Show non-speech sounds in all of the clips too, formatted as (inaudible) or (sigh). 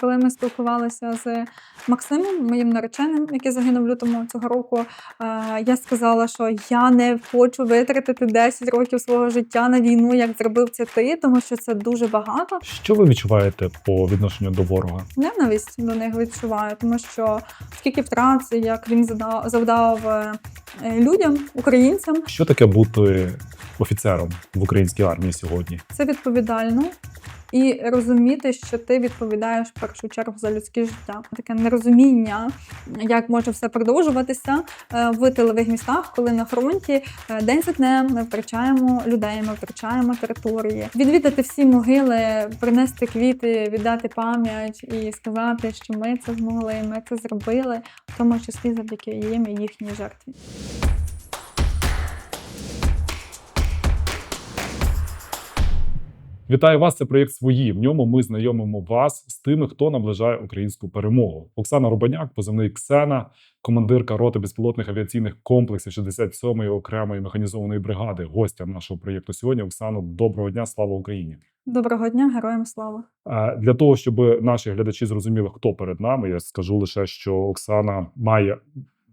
Коли ми спілкувалися з Максимом, моїм нареченим, який загинув в лютому цього року, я сказала, що я не хочу витратити 10 років свого життя на війну, як зробив це ти, тому що це дуже багато. Що ви відчуваєте по відношенню до ворога? Ненависть до них відчуваю, тому що скільки втрат, як він завдав е, людям, українцям, Що таке бути офіцером в українській армії сьогодні? це відповідально. І розуміти, що ти відповідаєш в першу чергу за людське життя. Таке нерозуміння, як може все продовжуватися е, в тилових містах, коли на фронті е, день за днем ми втрачаємо людей, ми втрачаємо території. Відвідати всі могили, принести квіти, віддати пам'ять і сказати, що ми це змогли, ми це зробили, в тому числі завдяки їм і їхній жертві. Вітаю вас! Це проєкт свої. В ньому ми знайомимо вас з тими, хто наближає українську перемогу. Оксана Рубаняк, позивний Ксена, командирка роти безпілотних авіаційних комплексів 67-ї окремої механізованої бригади. Гостя нашого проєкту сьогодні. Оксано, доброго дня! Слава Україні! Доброго дня, героям слава! Для того, щоб наші глядачі зрозуміли, хто перед нами, я скажу лише, що Оксана має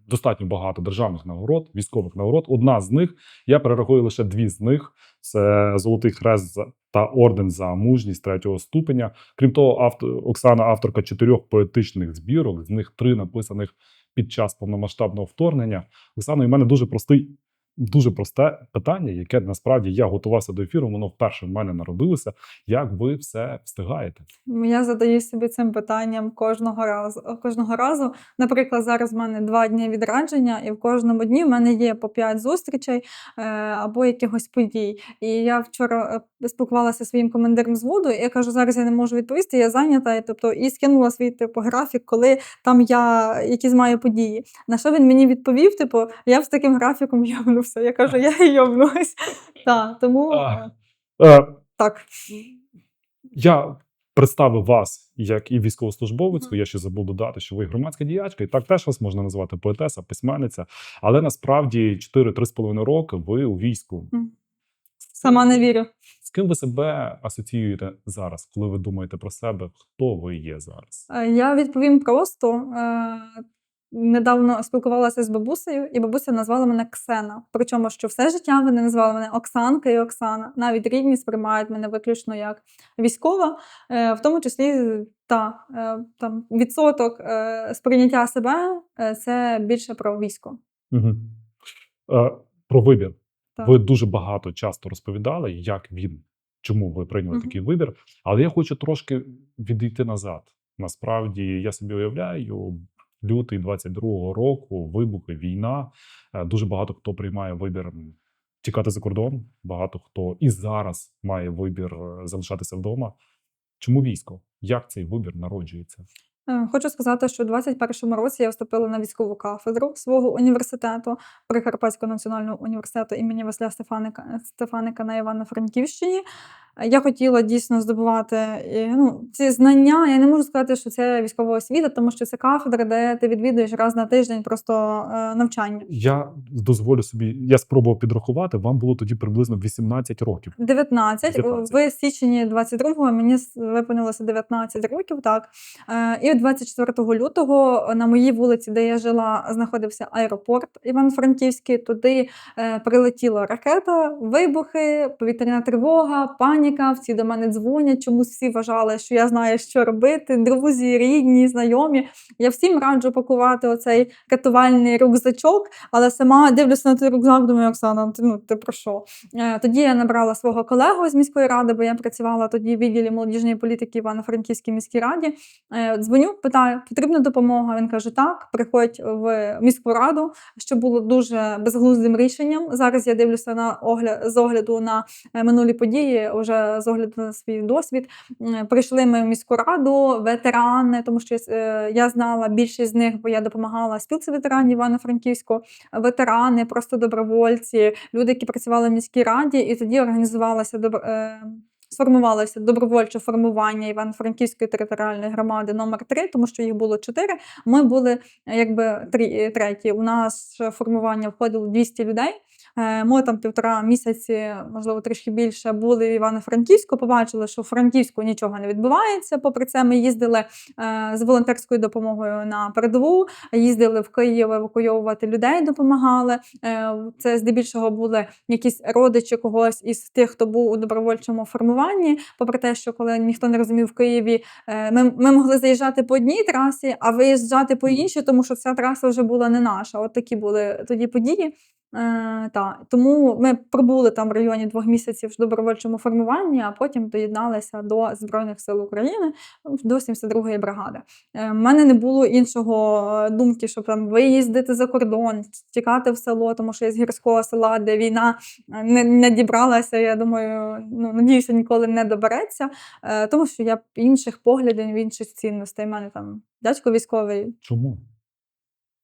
достатньо багато державних нагород, військових нагород. Одна з них я перерахую лише дві з них: це Золотий Хрест та орден за мужність третього ступеня. Крім того, автор Оксана авторка чотирьох поетичних збірок, з них три написаних під час повномасштабного вторгнення. Оксана, у мене дуже простий. Дуже просте питання, яке насправді я готувався до ефіру. Воно вперше в мене народилося. Як ви все встигаєте? Я задаю собі цим питанням кожного разу. Кожного разу, наприклад, зараз в мене два дні відрадження, і в кожному дні в мене є по п'ять зустрічей е, або якихось подій. І я вчора е, спілкувалася зі своїм командиром зводу, і я кажу, зараз я не можу відповісти, я зайнята. Тобто, і скинула свій типу графік, коли там я якісь маю події. На що він мені відповів? Типу, я з таким графіком йобнувся. Я кажу, я йобнулась. (laughs) Так, тому А. е, Е, так. Я представив вас як і військовослужбовицю. Мгм. Я ще забув додати, що ви громадська діячка, і так теж вас можна назвати поетеса, письменниця. Але насправді 4-3,5 роки ви у війську. Мгм. Сама не вірю. З ким ви себе асоціюєте зараз, коли ви думаєте про себе? Хто ви є зараз? Е, Я відповім просто. Недавно спілкувалася з бабусею, і бабуся назвала мене Ксена. Причому, що все життя вони називали мене Оксанка і Оксана. Навіть рідні сприймають мене виключно як військова, Е, в тому числі та е, там відсоток е, сприйняття себе це більше про військо. Угу. Е, про вибір. Так. Ви дуже багато часто розповідали, як він, чому ви прийняли Мгм. такий вибір. Але я хочу трошки відійти назад. Насправді, я собі уявляю, лютий 22-го року, вибухи, війна. Е, Дуже багато хто приймає вибір тікати за кордон. Багато хто і зараз має вибір е, залишатися вдома. Чому військо? Як цей вибір народжується? Е, Хочу сказати, що у 21-му році я вступила на військову кафедру свого університету Прикарпатського національного університету імені Василя Стефаника, Стефаника на Івано-Франківщині. Е, Я хотіла дійсно здобувати е, ну, ці знання. Я не можу сказати, що це військова освіта, тому що це кафедра, де ти відвідуєш раз на тиждень просто е, навчання. Я дозволю собі, я спробував підрахувати. Вам було тоді приблизно 18 років. 19. 19. В січні 22-го мені виповнилося 19 років, так. І 24 лютого на моїй вулиці, де я жила, знаходився аеропорт Івано-Франківський. Туди прилетіла ракета, вибухи, повітряна тривога, паніка. Всі до мене дзвонять. Чомусь всі вважали, що я знаю, що робити. Друзі, рідні, знайомі. Я всім раджу пакувати оцей рятувальний рюкзачок, але сама дивлюся на той рюкзак, думаю, Оксана, ти, ну ти про що? Е, Тоді я набрала свого колегу з міської ради, бо я працювала тоді в відділі молодіжної політики Івано-Франківській міській раді. Е, Дзвоню, питаю, потрібна допомога. Він каже: так, приходь в міську раду, що було дуже безглуздим рішенням. Зараз я дивлюся на огляд з огляду на е, минулі події, вже з огляду на свій досвід. Прийшли ми в міську раду, ветерани, тому що е, я знала більшість з них, бо я допомагала спілці ветеранів Івано-Франківську, ветерани, просто добровольці, люди, які працювали в міській раді, і тоді організувалася е, Сформувалося добровольче формування Івано-Франківської територіальної громади номер 3 тому що їх було чотири. Ми були е, якби три, треті. У нас формування входило 200 людей. Е, Ми там півтора місяці, можливо, трішки більше були в Івано-Франківську. Побачили, що в Франківську нічого не відбувається. Попри це, ми їздили е, з волонтерською допомогою на передову, їздили в Київ евакуйовувати людей, допомагали. Е, Це здебільшого були якісь родичі когось із тих, хто був у добровольчому формуванні. Попри те, що коли ніхто не розумів в Києві, е, ми, ми могли заїжджати по одній трасі, а виїжджати по іншій, тому що ця траса вже була не наша. От такі були тоді події. Е, та. Тому ми пробули там в районі двох місяців в добровольчому формуванні, а потім доєдналися до Збройних сил України ну, до 72-ї бригади. Е, в мене не було іншого е, думки, щоб там виїздити за кордон, тікати в село, тому що я з гірського села, де війна е, не, не дібралася. Я думаю, ну надіюся, ніколи не добереться, е, тому що я інших поглядів, інших цінностей. У мене там дядько військовий. Чому?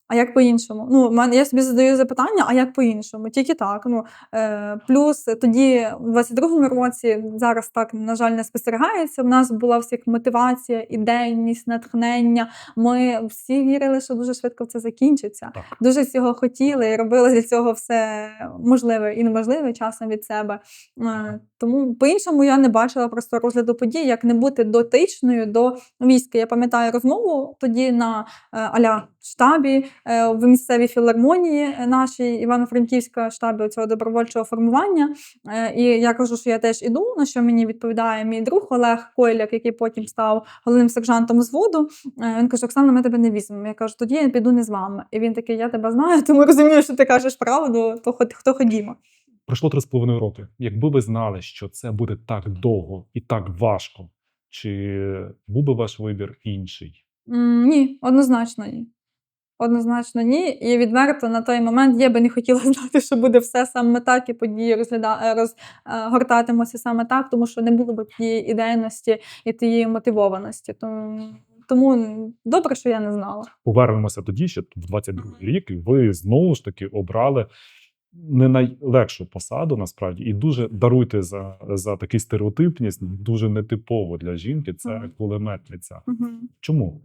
А як по-іншому? Ну, мене я собі задаю запитання, а як по-іншому? Тільки так. Ну е, плюс тоді, в 22-му році, зараз так на жаль не спостерігається. В нас була всіх мотивація, ідейність, натхнення. Ми всі вірили, що дуже швидко це закінчиться. Так. Дуже цього хотіли і робили для цього все можливе і неможливе часом від себе. Е, Тому по-іншому я не бачила просто розгляду подій, як не бути дотичною до війська. Я пам'ятаю розмову тоді на е, аля штабі е, в місцевій філармонії нашій Івано-Франківська штабі цього добровольчого формування. Е, І я кажу, що я теж іду, на що мені відповідає мій друг Олег Койляк, який потім став головним сержантом зводу. Е, Він каже: Оксана, ми тебе не візьмемо. Я кажу, тоді я піду не з вами. І він такий: Я тебе знаю, (laughs) тому розумію, що ти кажеш правду, то хто ходімо. Пройшло три з половиною роки. Якби ви знали, що це буде так довго і так важко, чи був би ваш вибір інший? М, Ні, однозначно ні. Однозначно ні. І відверто на той момент я би не хотіла (laughs) знати, що буде все саме так, і події розгляда... е, розгортатимуться саме так, тому що не було б тієї ідейності і тієї мотивованості. Тому, тому добре, що я не знала. Повернемося тоді, ще в 22-й рік, ви знову ж таки обрали не найлегшу посаду, насправді, і дуже даруйте за, за такий стереотипність, дуже нетипово для жінки. Це кулеметниця. Мгм. Чому?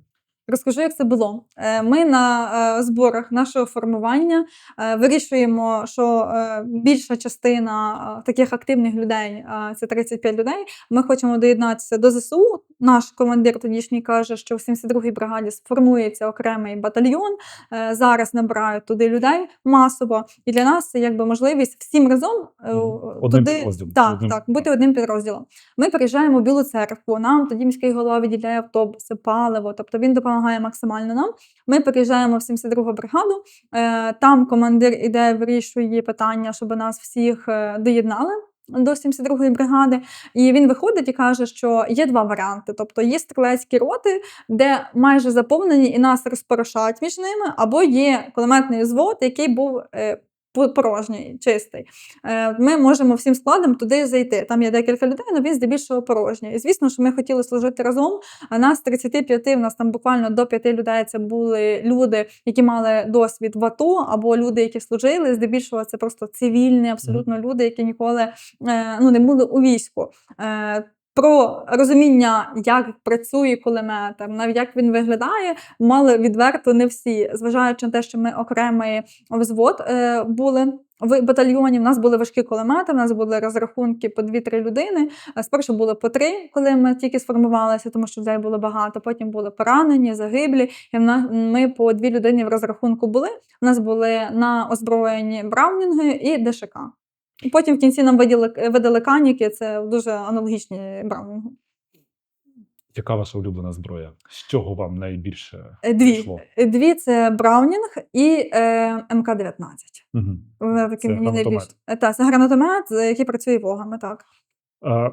Розкажу, як це було. Е, Ми на е, зборах нашого формування е, вирішуємо, що більша частина таких активних людей це 35 людей. Ми хочемо доєднатися до ЗСУ. Наш командир тодішній каже, що в 72-й бригаді сформується окремий батальйон. Зараз набирають туди людей масово. І для нас це якби можливість всім разом Одним туди так, Одним- так, бути одним підрозділом. Ми приїжджаємо в Білу церкву. Нам тоді міський голова виділяє автобуси, паливо. Тобто він допомагає максимально нам. Ми приїжджаємо в 72-гу бригаду. Е, Там командир іде, вирішує питання, щоб нас всіх е, доєднали. До 72-ї бригади, і він виходить і каже, що є два варіанти: тобто є стрілецькі роти, де майже заповнені і нас розпорошають між ними, або є кулеметний взвод, який був е, порожній, чистий. Е, Ми можемо всім складом туди зайти. Там є декілька людей, але він здебільшого порожній. І звісно, що ми хотіли служити разом. А нас 35, у нас там буквально до 5 людей це були люди, які мали досвід в АТО, або люди, які служили. Здебільшого це просто цивільні, абсолютно люди, які ніколи е, ну, не були у війську. Про розуміння, як працює кулемет, як він виглядає, мали відверто не всі, зважаючи на те, що ми окремий взвод е, були. В батальйоні в нас були важкі кулемети, в нас були розрахунки по 2-3 людини. Е, Спершу було по три, коли ми тільки сформувалися, тому що людей було багато. Потім були поранені, загиблі. І ми по дві людини в розрахунку були. У нас були на озброєнні браунінги і ДШК. І потім в кінці нам виділи, видали каніки, це дуже аналогічні браунінгу. Яка ваша улюблена зброя? З чого вам найбільше Е, Дві. прийшло? Е, Дві це Браунінг і е, МК-19. Угу. Це мені гранатомет. Е, це гранатомет, е, який працює вогами, так. Е,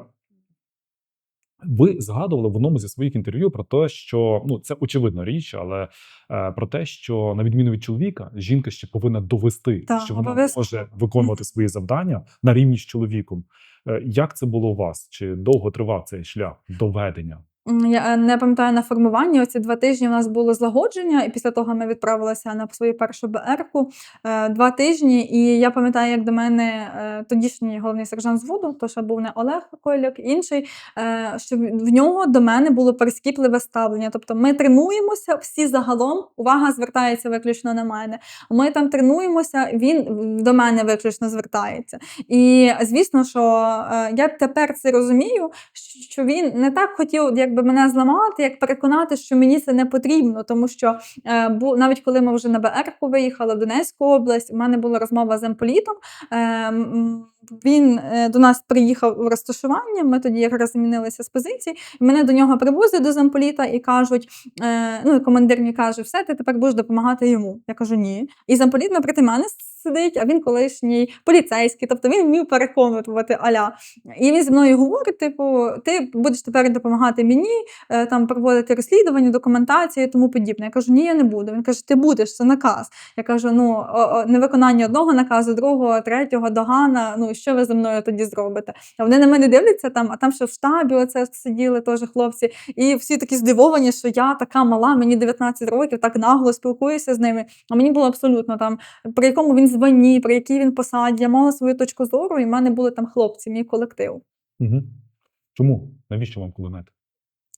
Ви згадували в одному зі своїх інтерв'ю про те, що ну це очевидна річ, але е, про те, що на відміну від чоловіка, жінка ще повинна довести, Так, що вона обов'язково. може виконувати свої завдання на рівні з чоловіком. Е, Як це було у вас? Чи довго тривав цей шлях доведення? Я е, не пам'ятаю на формуванні. Оці два тижні у нас було злагодження, і після того ми відправилися на свою першу БРку. Е, Два тижні. І я пам'ятаю, як до мене е, тодішній головний сержант зводу, то що був не Олег Койляк, інший, що в нього до мене було прискіпливе ставлення. Тобто ми тренуємося, всі загалом, увага звертається виключно на мене. Ми там тренуємося, він до мене виключно звертається. І звісно, що я тепер це розумію, що він не так хотів якби мене зламати, як переконати, що мені це не потрібно, тому що е, бу, навіть коли ми вже на БРК виїхали в Донецьку область, у мене була розмова з емполітом. Е, він е, до нас приїхав в розташування. Ми тоді якраз змінилися з позицій. і Мене до нього привозять до замполіта і кажуть: е, ну командир мені каже, все, ти тепер будеш допомагати йому. Я кажу, ні. І замполіт напроти мене сидить, а він колишній поліцейський, тобто він вмів переконувати аля. І він зі мною говорить: типу, ти будеш тепер допомагати мені, е, там проводити розслідування, документацію і тому подібне. Я кажу, ні, я не буду. Він каже, ти будеш, це наказ. Я кажу: ну невиконання одного наказу, другого, третього, догана. Ну що ви зі мною тоді зробите? А вони на мене дивляться там, а там ще в штабі оце сиділи теж хлопці, і всі такі здивовані, що я така мала, мені 19 років, так нагло спілкуюся з ними. А мені було абсолютно там, при якому він звані, при якій він посаді. Я мала свою точку зору, і в мене були там хлопці, мій колектив. Угу. Чому? Навіщо вам кулемет?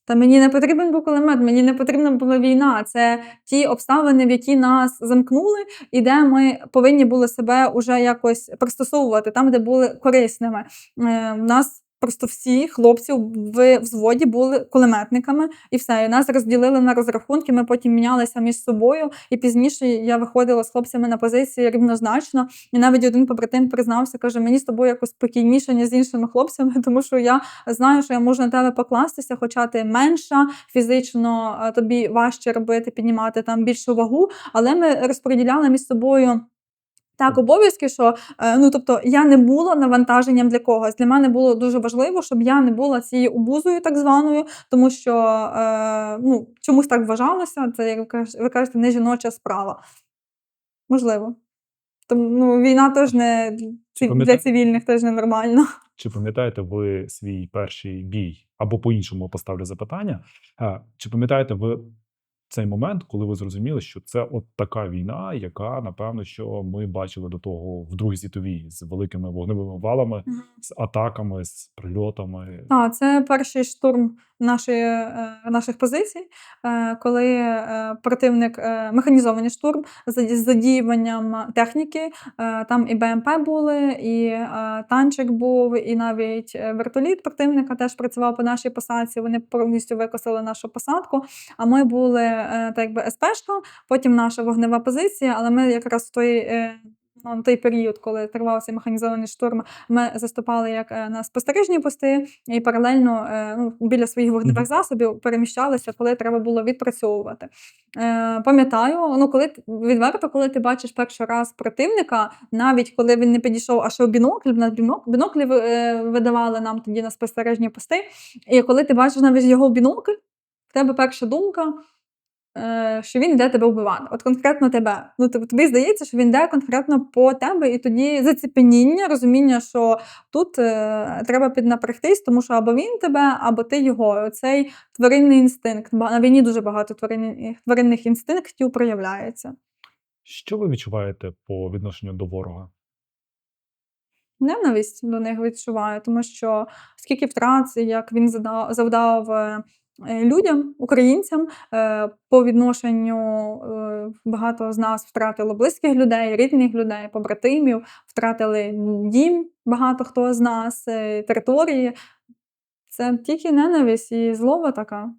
Та мені не потрібен був кулемет, мені не потрібна була війна. Це ті обставини, в які нас замкнули, і де ми повинні були себе уже якось пристосовувати, там, де були корисними. Е, нас просто всі хлопці в взводі були кулеметниками, і все. І нас розділили на розрахунки. Ми потім мінялися між собою. І пізніше я виходила з хлопцями на позиції рівнозначно. І навіть один побратим признався, каже: мені з тобою якось спокійніше, ніж з іншими хлопцями, (laughs) тому що я знаю, що я можу на тебе покластися, хоча ти менша, фізично е, тобі важче робити, піднімати там більшу вагу, але ми розподіляли між собою. Так, обов'язки, що е, ну тобто я не була навантаженням для когось. Для мене було дуже важливо, щоб я не була цією обузою, так званою, тому що е, ну, чомусь так вважалося. Це як ви кажете- не жіноча справа. Можливо. Тому ну, війна теж не для цивільних теж ненормально. Чи пам'ятаєте ви свій перший бій? Або по-іншому поставлю запитання. Чи пам'ятаєте ви цей момент, коли ви зрозуміли, що це от така війна, яка, напевно, що ми бачили до того в Другій світовій з великими вогневими валами, з атаками, з прильотами? А це перший штурм нашої, е, наших позицій, е, коли е, противник механізований штурм з задіюванням техніки. Там і БМП були, і танчик був, і навіть вертоліт противника теж працював по нашій посадці. Вони повністю викосили нашу посадку. А ми були так якби СПшка, потім наша вогнева позиція, але ми якраз в той. На той період, коли тривався механізований штурм, ми заступали як е, на спостережні пости і паралельно е, ну, біля своїх вогневих засобів переміщалися, коли треба було відпрацьовувати. Е, Пам'ятаю, ну коли відверто, коли ти бачиш перший раз противника, навіть коли він не підійшов, а ще в бінокль, бінок, біноклі видавали нам тоді на спостережні пости. І коли ти бачиш навіть його бінокль, в тебе перша думка. Е, Що він йде тебе вбивати, от конкретно тебе. Ну тобі тобі здається, що він йде конкретно по тебе, і тоді заціпеніння, розуміння, що тут е, треба піднапрягтись, тому що або він тебе, або ти його. Оцей тваринний інстинкт. На війні дуже багато тварин, тваринних інстинктів проявляється. Що ви відчуваєте по відношенню до ворога? Ненависть до них відчуваю, тому що скільки втрат, як він завдав е, людям, українцям, е, по відношенню е, багато з нас втратило близьких людей, рідних людей, побратимів, втратили дім, багато хто з нас, е, території. Це тільки ненависть і злоба така.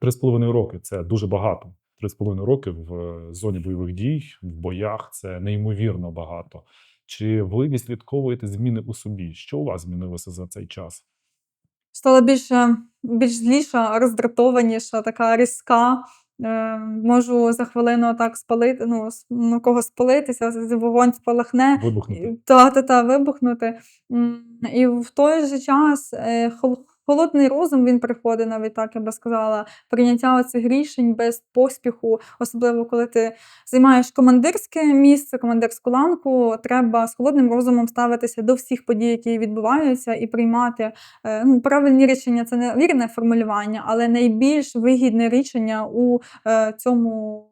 Три з половиною роки це дуже багато. Три з половиною роки в е, зоні бойових дій, в боях це неймовірно багато. Чи ви відслідковуєте зміни у собі? Що у вас змінилося за цей час? Стала більше, більш зліша, роздратованіша, така різка. Е, можу за хвилину так спалити, ну, ну кого спалитися, вогонь спалахне, Вибухнути? та, та, та, вибухнути. І в той же час е, холодний розум він приходить, навіть так я би сказала, прийняття цих рішень без поспіху, особливо коли ти займаєш командирське місце, командирську ланку, треба з холодним розумом ставитися до всіх подій, які відбуваються, і приймати е, ну, правильні рішення. Це не вірне формулювання, але найбільш вигідне рішення у е, цьому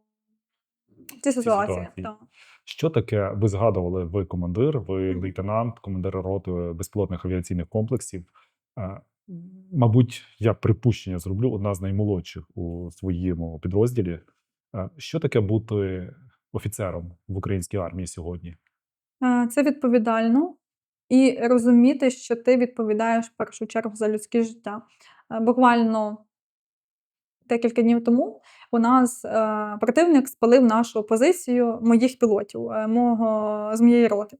цій ситуації. ситуації. Так. Що таке? Ви згадували, ви командир, ви лейтенант, командир роти безпілотних авіаційних комплексів. Мабуть, я припущення зроблю одна з наймолодших у своєму підрозділі. Що таке бути офіцером в українській армії сьогодні? Це відповідально і розуміти, що ти відповідаєш в першу чергу за людське життя. Е, Буквально декілька днів тому у нас е, противник спалив нашу позицію моїх пілотів, е, мого, з моєї роти.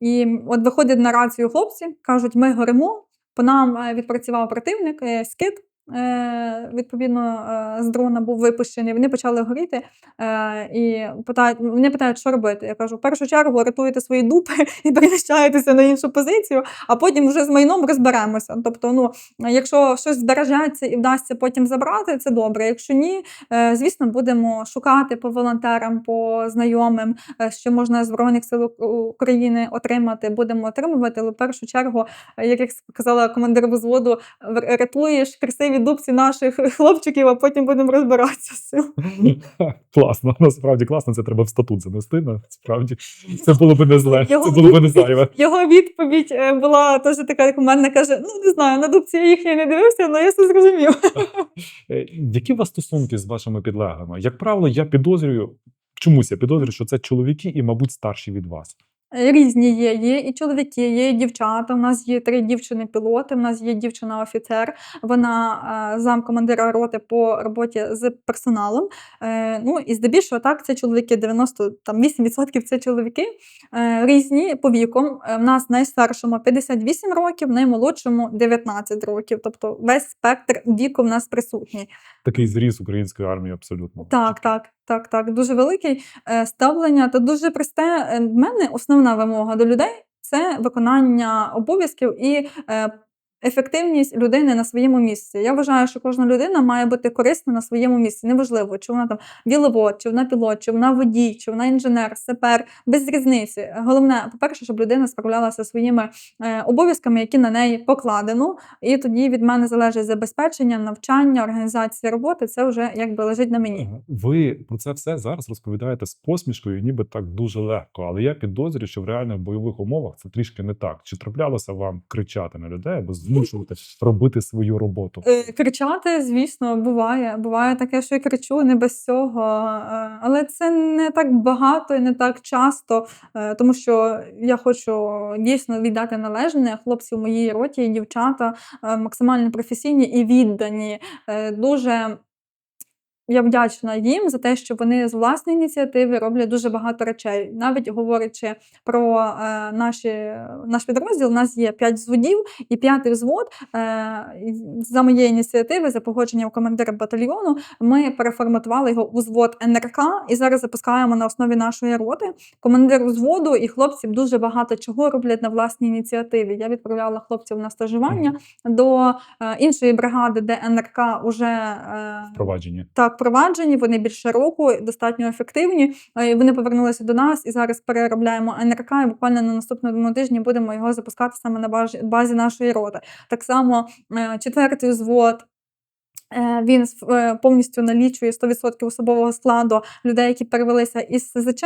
І от виходять на рацію хлопці, кажуть, ми горимо. По нам е, відпрацював противник, е, скид. Е, Відповідно, е, з дрона був випущений. Вони почали горіти е, і питають, вони питають, що робити. Я кажу: в першу чергу рятуєте свої дупи (laughs) і переміщаєтеся на іншу позицію, а потім вже з майном розберемося. Тобто, ну якщо щось збережеться і вдасться потім забрати, це добре. Якщо ні, звісно, будемо шукати по волонтерам, по знайомим, що можна з Збройних сил України отримати, будемо отримувати. Але в першу чергу, як я сказала командир взводу, рятуєш красиві дубці наших хлопчиків, а потім будемо розбиратися з цим. (laughs) Класно, насправді класно. Це треба в статут занести. Насправді це було б не зле. Його Це було б не зайве. Його відповідь е, була теж така, як у мене каже: ну не знаю, на дубці я їхньої не дивився, але я все зрозумів. (laughs) Е, Які у вас стосунки з вашими підлеглими? Як правило, я підозрюю, чомусь я підозрюю, що це чоловіки і, мабуть, старші від вас. Різні є. Є і чоловіки, є і дівчата. У нас є три дівчини-пілоти. У нас є дівчина-офіцер. Вона е, замкомандира роти по роботі з персоналом. Е, ну і здебільшого так, це чоловіки 98% це чоловіки е, різні по вікам. Е, В нас найстаршому 58 років, наймолодшому 19 років. Тобто весь спектр віку в нас присутній. Такий зріз української армії абсолютно. Так, так, так, так. Дуже великий е, ставлення та дуже просте. Е, В мене основна вимога до людей це виконання обов'язків і е, ефективність людини на своєму місці. Я вважаю, що кожна людина має бути корисна на своєму місці. Неважливо, чи вона там діловод, чи вона пілот, чи вона водій, чи вона інженер, сапер, без різниці. Головне, по-перше, щоб людина справлялася своїми е, обов'язками, які на неї покладено. І тоді від мене залежить забезпечення, навчання, організація роботи. Це вже якби лежить на мені. Ви про це все зараз розповідаєте з посмішкою, ніби так дуже легко. Але я підозрюю, що в реальних бойових умовах це трішки не так. Чи траплялося вам кричати на людей або змушувати робити свою роботу? Е, Кричати, звісно, буває. Буває таке, що я кричу не без цього. е, Але це не так багато і не так часто, е, тому що я хочу дійсно віддати належне. Хлопці в моїй роті, дівчата максимально професійні і віддані. Дуже я вдячна їм за те, що вони з власної ініціативи роблять дуже багато речей. Навіть говорячи про е, наші, наш підрозділ, у нас є п'ять взводів, і п'ятий взвод е, за моєї ініціативи, за погодженням командира батальйону, ми переформатували його у взвод НРК і зараз запускаємо на основі нашої роти. Командир взводу і хлопці дуже багато чого роблять на власній ініціативі. Я відправляла хлопців на стажування до е, іншої бригади, де НРК уже е, Впровадження. так впроваджені, вони більше року, достатньо ефективні. Е, Вони повернулися до нас і зараз переробляємо НРК. І буквально на наступному тижні будемо його запускати саме на базі, нашої роти. Так само е, четвертий взвод. Е, Він е, повністю налічує 100% особового складу людей, які перевелися із СЗЧ.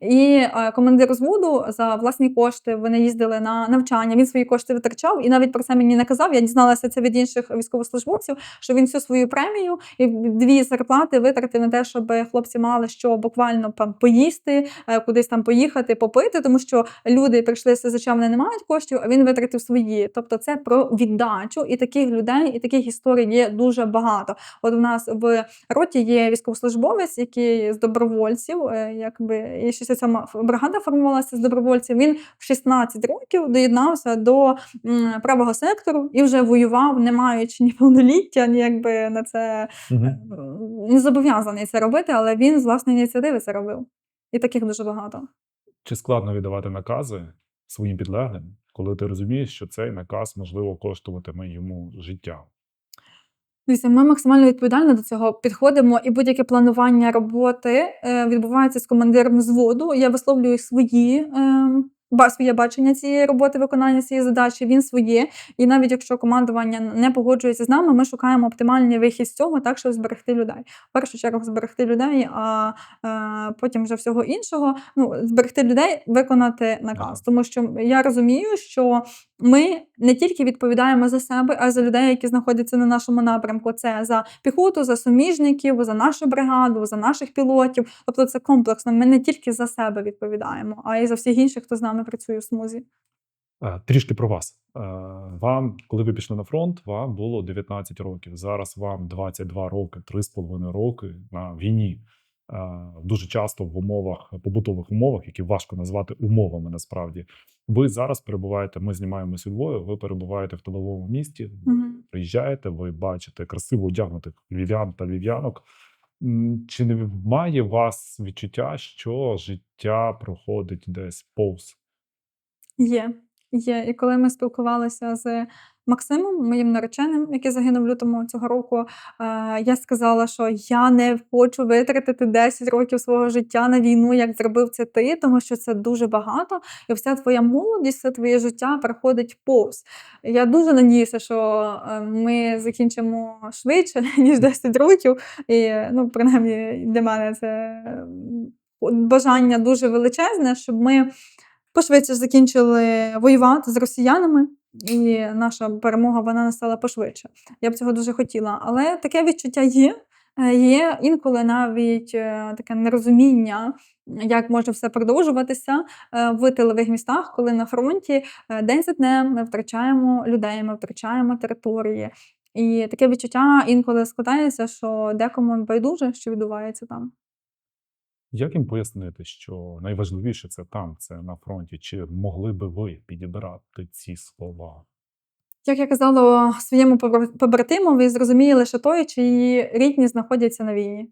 І е, командир взводу за власні кошти вони їздили на навчання. Він свої кошти витрачав і навіть про це мені не казав. Я дізналася це від інших військовослужбовців, що він всю свою премію і дві зарплати витратив на те, щоб хлопці мали що буквально там поїсти, кудись там поїхати, попити, тому що люди прийшли з СЗЧ, вони не мають коштів, а він витратив свої. Тобто це про віддачу, і таких людей, і таких історій є дуже багато. От у нас в роті є військовослужбовець, який з добровольців, е, якби і 67 бригада формувалася з добровольців. Він в 16 років доєднався до правого сектору і вже воював, не маючи ні повноліття, ні якби на це Угу. не зобов'язаний це робити, але він з власної ініціативи це робив. І таких дуже багато. Чи складно віддавати накази своїм підлеглим? коли ти розумієш, що цей наказ можливо коштуватиме йому життя? Дивіться, ми максимально відповідально до цього підходимо, і будь-яке планування роботи е, відбувається з командиром взводу. Я висловлюю свої. Е, Своє бачення цієї роботи, виконання цієї задачі, він своє. І навіть якщо командування не погоджується з нами, ми шукаємо оптимальний вихід з цього, так щоб зберегти людей. В першу чергу зберегти людей, а е, потім вже всього іншого. Ну, зберегти людей, виконати наказ. Тому що я розумію, що ми не тільки відповідаємо за себе, а за людей, які знаходяться на нашому напрямку. Це за піхоту, за суміжників, за нашу бригаду, за наших пілотів. Тобто це комплексно. Ми не тільки за себе відповідаємо, а й за всіх інших, хто з нами працює в смузі. Е, Трішки про вас. Е, Вам, коли ви пішли на фронт, вам було 19 років. Зараз вам 22 роки, 3,5 роки на війні. Е, Дуже часто в умовах, побутових умовах, які важко назвати умовами насправді. Ви зараз перебуваєте, ми знімаємося Львові, ви перебуваєте в тиловому місті, Мгм. приїжджаєте, ви бачите красиво одягнутих львів'ян та львів'янок. Чи не має вас відчуття, що життя проходить десь повз? Є, є. І коли ми спілкувалися з Максимом, моїм нареченим, який загинув лютому цього року, я сказала, що я не хочу витратити 10 років свого життя на війну, як зробив це ти, тому що це дуже багато, і вся твоя молодість, все твоє життя проходить повз. Я дуже надіюся, що е, ми закінчимо швидше, (laughs) ніж 10 років. І ну, принаймні для мене це бажання дуже величезне, щоб ми пошвидше закінчили воювати з росіянами, і наша перемога вона настала пошвидше. Я б цього дуже хотіла. Але таке відчуття є. Е, Є інколи навіть е, таке нерозуміння, як може все продовжуватися е, в тилових містах, коли на фронті день за днем ми втрачаємо людей, ми втрачаємо території. І таке відчуття інколи складається, що декому байдуже, що відбувається там. Як їм пояснити, що найважливіше це там, це на фронті? Чи могли би ви підібрати ці слова? Як я казала своєму побра- побратимові, зрозуміє лише той, чиї рідні знаходяться на війні.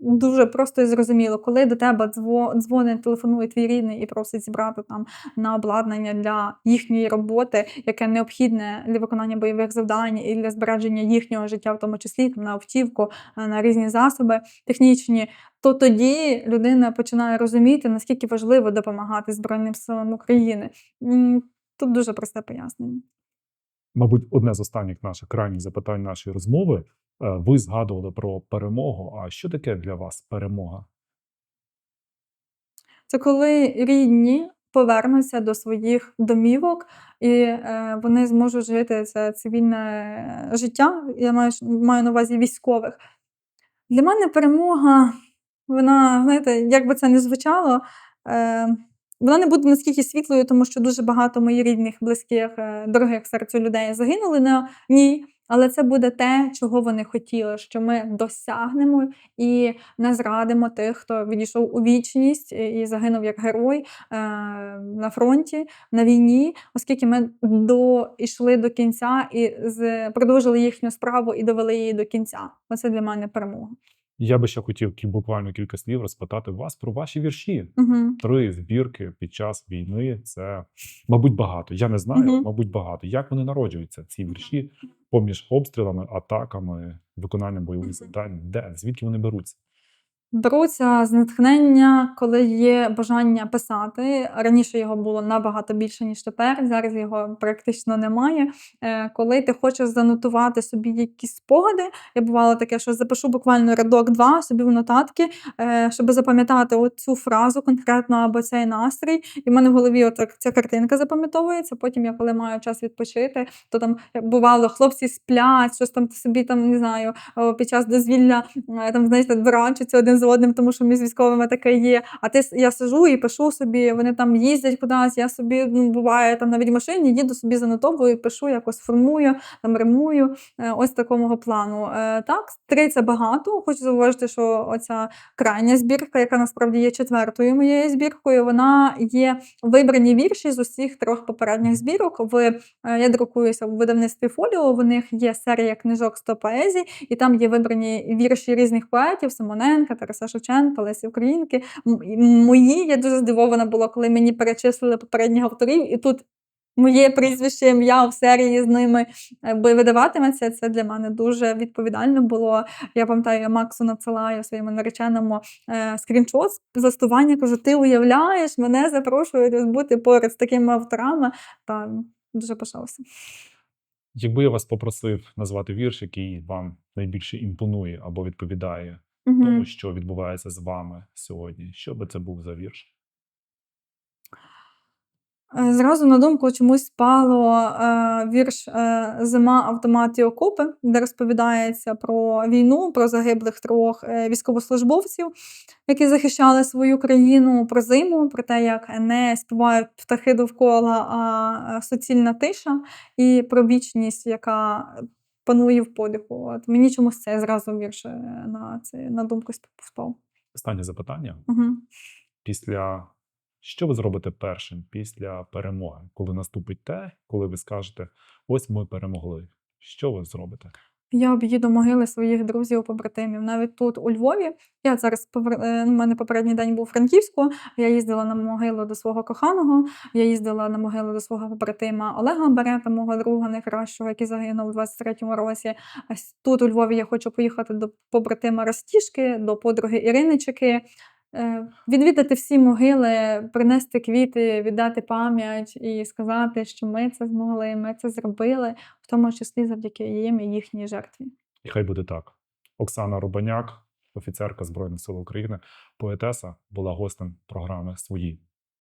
Дуже просто і зрозуміло, коли до тебе дзво- дзвонить, телефонує твій рідний і просить зібрати там на обладнання для їхньої роботи, яке необхідне для виконання бойових завдань і для збереження їхнього життя, в тому числі там, на автівку, е, на різні засоби технічні, то тоді людина починає розуміти, наскільки важливо допомагати Збройним силам України. Тут дуже просте пояснення. Мабуть, одне з останніх наших крайніх запитань нашої розмови. Е, Ви згадували про перемогу. А що таке для вас перемога? Це коли рідні повернуться до своїх домівок і е, вони зможуть жити це цивільне життя. Я маю, маю на увазі військових. Для мене перемога, вона, знаєте, як би це не звучало, е, вона не буде наскільки світлою, тому що дуже багато моїх рідних, близьких, е, дорогих серцю людей загинули на ній. Але це буде те, чого вони хотіли, що ми досягнемо і не зрадимо тих, хто відійшов у вічність і загинув як герой е, на фронті, на війні, оскільки ми до, йшли до кінця і продовжили їхню справу і довели її до кінця. Оце для мене перемога. Я би ще хотів буквально кілька слів розпитати вас про ваші вірші. Угу. Три збірки під час війни. Це, мабуть, багато. Я не знаю, Мгм. мабуть, багато. Як вони народжуються, ці вірші, поміж обстрілами, атаками, виконанням бойових завдань? Де? Звідки вони беруться? Беруться з натхнення, коли є бажання писати. Раніше його було набагато більше, ніж тепер. Зараз його практично немає. Е, Коли ти хочеш занотувати собі якісь спогади, я бувало таке, що запишу буквально рядок два собі в нотатки, е, щоб запам'ятати цю фразу конкретно або цей настрій. І в мене в голові отак ця картинка запам'ятовується. Потім я, коли маю час відпочити, то там бувало, хлопці сплять, щось там собі там не знаю, під час дозвілля е, там знаєте, дурачаться один з одним, тому що між військовими таке є. А ти я сижу і пишу собі, вони там їздять кудись. Я собі ну, буває там навіть машині, їду собі занотовую, пишу, якось формую, там римую. Е, Ось такого плану. Е, Так, три це багато. Хочу зауважити, що оця крайня збірка, яка насправді є четвертою моєю збіркою, вона є вибрані вірші з усіх трьох попередніх збірок. В е, я друкуюся в видавництві фоліо. В них є серія книжок 100 поезій, і там є вибрані вірші різних поетів: Симоненка, Тараса Шевченка, Лесі Українки. Мої я дуже здивована була, коли мені перечислили попередніх авторів, і тут моє прізвище, ім'я в серії з ними е, видаватиметься. Це для мене дуже відповідально було. Я пам'ятаю, я Максу надсилаю своєму нареченому е, скріншот з застування. Кажу, ти уявляєш, мене запрошують бути поряд з такими авторами. Та дуже пишалася. Якби я вас попросив назвати вірш, який вам найбільше імпонує або відповідає Мгм. тому, що відбувається з вами сьогодні, що би це був за вірш? Е, Зразу на думку чомусь спало е, вірш е, Зима, автомат і окопи, де розповідається про війну, про загиблих трьох е, військовослужбовців, які захищали свою країну, про зиму, про те, як не співають птахи довкола, а е, суцільна тиша, і про вічність, яка панує в подиху. От мені чомусь це зразу вірш е, на, це, на думку сп- спав. Останнє запитання. Угу. Після що ви зробите першим після перемоги, коли наступить те, коли ви скажете: ось ми перемогли. Що ви зробите? Я об'їду могили своїх друзів, побратимів. Навіть тут, у Львові. Я зараз е, у мене попередній день був у Франківську. Я їздила на могилу до свого коханого. Я їздила на могилу до свого побратима Олега Берета, мого друга найкращого, який загинув у 23-му році. А тут у Львові я хочу поїхати до побратима Ростішки, до подруги Іринички. Е, Відвідати всі могили, принести квіти, віддати пам'ять і сказати, що ми це змогли, ми це зробили в тому числі завдяки їм і їхній жертві. І хай буде так. Оксана Рубаняк, офіцерка Збройних сил України, поетеса, була гостем програми свої